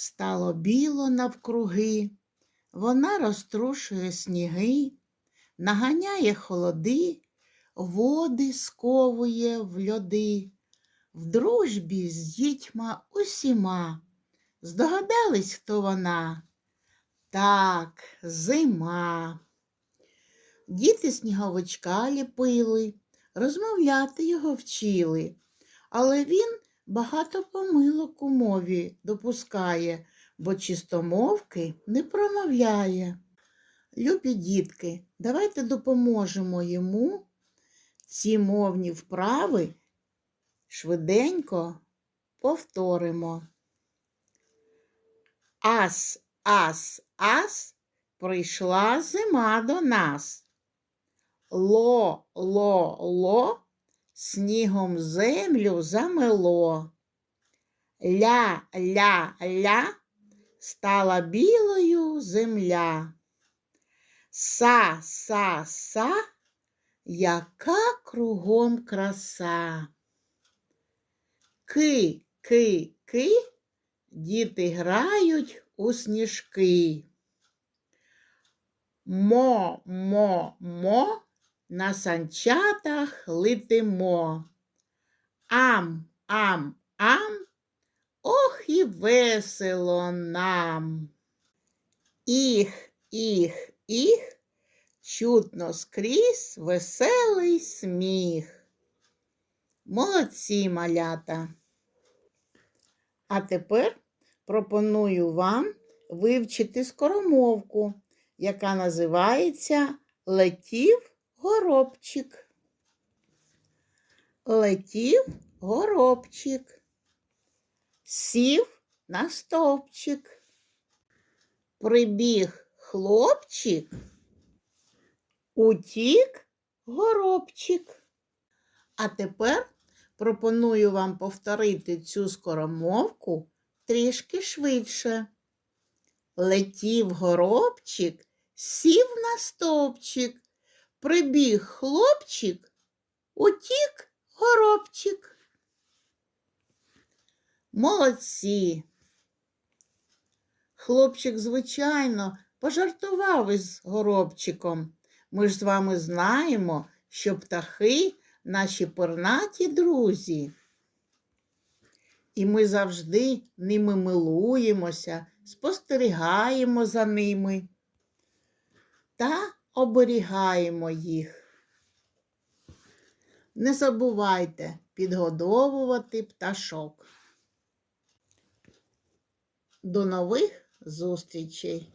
Стало біло навкруги, вона розтрушує сніги, наганяє холоди, води сковує в льоди. В дружбі з дітьма усіма. Здогадались, хто вона? Так, зима. Діти сніговичка ліпили, розмовляти його вчили, але він багато помилок у мові допускає, бо чистомовки не промовляє. Любі дітки, давайте допоможемо йому ці мовні вправи швиденько повторимо. Ас, ас, ас, прийшла зима до нас. Ло, ло, ло, снігом землю замело. Ля, ля, ля, стала білою земля. Са, са, са, яка кругом краса. Ки, ки, ки, діти грають у сніжки. Мо, мо, мо, на санчатах летимо. Ам, ам, ам, ох і весело нам. Іх, іх, іх, чутно скрізь веселий сміх. Молодці малята. А тепер пропоную вам вивчити скоромовку, яка називається Летів горобчик. Летів горобчик, сів на стовпчик. Прибіг хлопчик, утік горобчик. А тепер пропоную вам повторити цю скоромовку трішки швидше. Летів горобчик, сів на стовпчик, прибіг хлопчик, утік горобчик. Молодці. Хлопчик, звичайно, пожартував із горобчиком. Ми ж з вами знаємо, що птахи наші пернаті друзі. І ми завжди ними милуємося, спостерігаємо за ними та оберігаємо їх. Не забувайте підгодовувати пташок. До нових зустрічей!